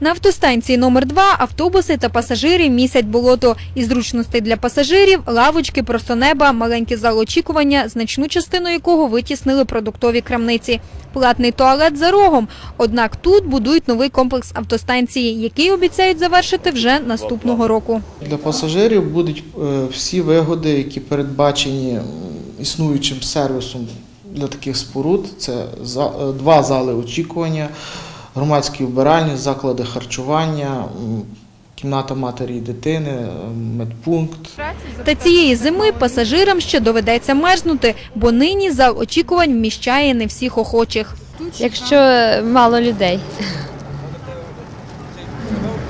На автостанції номер 2 автобуси та пасажири місять болото. Із зручностей для пасажирів лавочки, просто неба, маленький зал очікування, значну частину якого витіснили продуктові крамниці. Платний туалет за рогом. Однак тут будують новий комплекс автостанції, який обіцяють завершити вже наступного року. Для пасажирів будуть е, всі вигоди, які передбачені існуючим сервісом для таких споруд. Це е, два зали очікування, громадські вбиральні, заклади харчування, кімната матері і дитини, медпункт. Та цієї зими пасажирам ще доведеться мерзнути, бо нині зал очікувань вміщає не всіх охочих. якщо мало людей.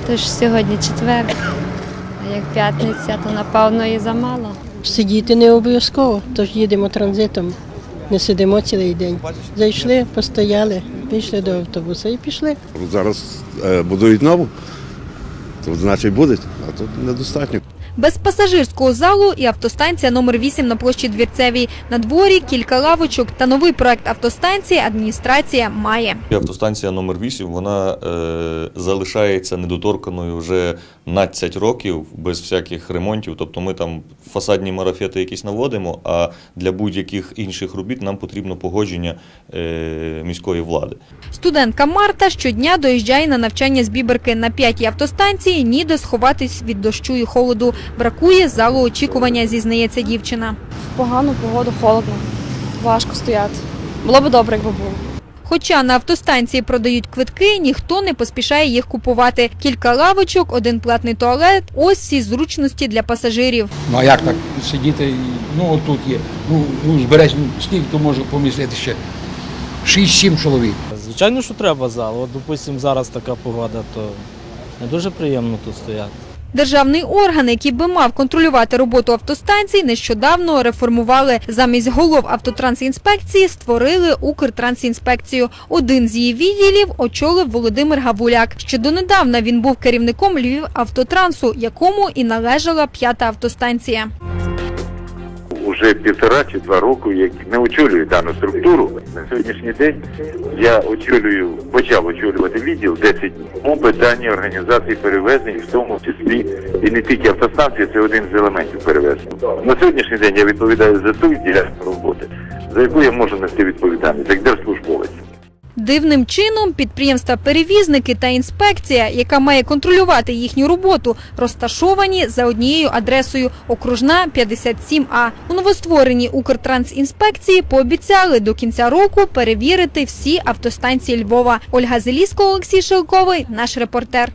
Тож сьогодні четвер, а як п'ятниця, то напевно і замало. Сидіти не обов'язково, тож їдемо транзитом. Не сидимо цілий день. Зайшли, постояли, пішли до автобуса і пішли. Зараз е, будують нову, то значить буде, а тут недостатньо. Без пасажирського залу і автостанція номер 8 на площі Двірцевій. На дворі кілька лавочок та новий проект автостанції адміністрація має. Автостанція номер 8 вона е, залишається недоторканою вже 12 років без всяких ремонтів. Тобто ми там фасадні марафети якісь наводимо, а для будь-яких інших робіт нам потрібно погодження е, міської влади. Студентка Марта щодня доїжджає на навчання з Біберки на п'ятій автостанції, ніде сховатись від дощу і холоду. Бракує залу очікування, зізнається дівчина. погану погоду, холодно, важко стояти. Було б добре, якби було. Хоча на автостанції продають квитки, ніхто не поспішає їх купувати. Кілька лавочок, один платний туалет. Ось всі зручності для пасажирів. Ну а як так сидіти? Ну отут є. Ну, ну збереш, ну, скільки то може помістити ще? 6-7 чоловік. Звичайно, що треба зал. От, допустимо, зараз така погода, то не дуже приємно тут стояти. Державний орган, який би мав контролювати роботу автостанцій, нещодавно реформували. Замість голов автотрансінспекції створили Укртрансінспекцію. Один з її відділів очолив Володимир Гавуляк. Ще донедавна він був керівником Львів автотрансу, якому і належала п'ята автостанція. Уже півтора чи два роки, як не очолюю дану структуру. На сьогоднішній день я очолюю, почав очолювати відділ 10 днів у питанні організації перевезень, в тому числі і не тільки автостанції, це один з елементів перевезення. На сьогоднішній день я відповідаю за ту ділянку роботи, за яку я можу нести відповідальність як держслужбовець. Дивним чином підприємства-перевізники та інспекція, яка має контролювати їхню роботу, розташовані за однією адресою окружна 57А. У новоствореній Укртрансінспекції пообіцяли до кінця року перевірити всі автостанції Львова. Ольга Зеліско, Олексій Шелковий, наш репортер.